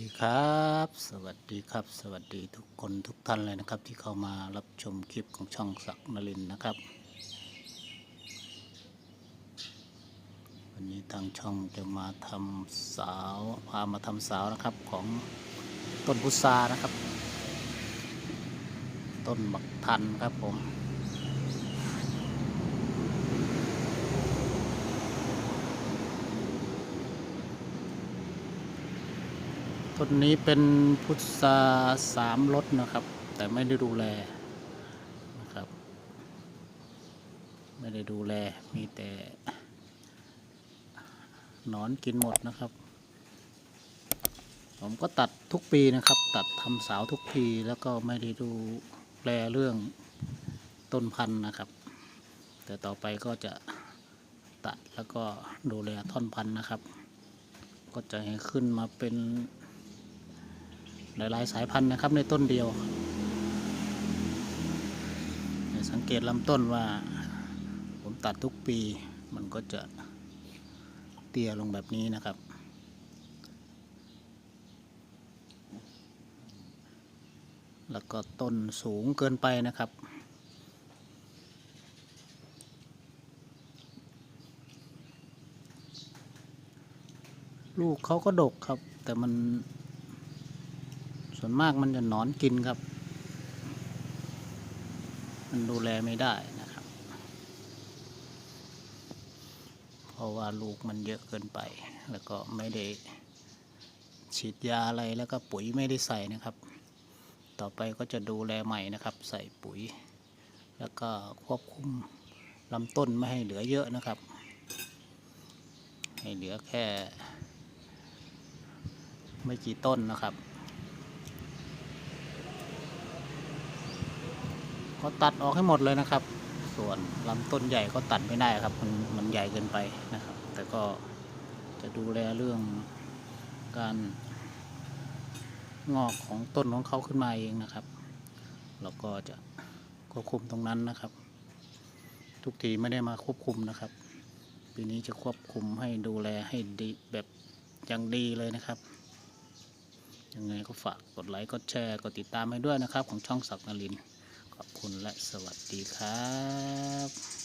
ดีครับ สวัสดีครับ สวัสดีทุกคนทุกท่านเลยนะครับ ที่เข้ามารับชมคลิปของช่องศักนรินนะครับ วันนี้ทางช่องจะมาทำสาวพามาทำสาวนะครับของต้นพุทรานะครับ ต้นบักทันครับผม ต้นนี้เป็นพุทราสามรสนะครับ แต่ไม่ได้ดูแลนะครับ ไม่ได้ดูแลมีแต่หนอนกินหมดนะครับ ผมก็ตัดทุกปีนะครับ ตัดทำสาวทุกปีแล้วก็ไม่ได้ดูแลเรื่องต้นพันธุ์นะครับ แต่ต่อไปก็จะตัดแล้วก็ดูแลท่อนพันธุ์นะครับ ก็จะให้ขึ้นมาเป็น หลายๆสายพันธุ์นะครับในต้นเดียว สังเกตลำต้นว่าผมตัดทุกปีมันก็จะเตี้ยลงแบบนี้นะครับแล้วก็ต้นสูงเกินไปนะครับ ลูกเขาก็ดกครับ แต่มัน ส่วนมากมันจะหนอนกินครับ มันดูแลไม่ได้นะครับ เพราะว่าลูกมันเยอะเกินไป แล้วก็ไม่ได้ฉีดยาอะไรแล้วก็ปุ๋ยไม่ได้ใส่นะครับ ต่อไปก็จะดูแลใหม่นะครับ ใส่ปุ๋ย แล้วก็ควบคุมลำต้นไม่ให้เหลือเยอะนะครับ ให้เหลือแค่ไม่กี่ต้นนะครับ ก็ตัดออกให้หมดเลยนะครับ ส่วนลำต้นใหญ่ก็ตัดไม่ได้ครับ มันมันใหญ่เกินไปนะครับ แต่ก็จะดูแลเรื่องการงอกของต้นของเขาขึ้นมาเองนะครับแล้วก็จะควบคุมตรงนั้นนะครับ ทุกทีไม่ได้มาควบคุมนะครับ ปีนี้จะควบคุมให้ดูแลให้ดีแบบอย่างดีเลยนะครับยังไงก็ฝากกดไลค์กดแชร์กดติดตามให้ด้วยนะครับ ของช่องศักดิ์นริน ขอบคุณและสวัสดีครับ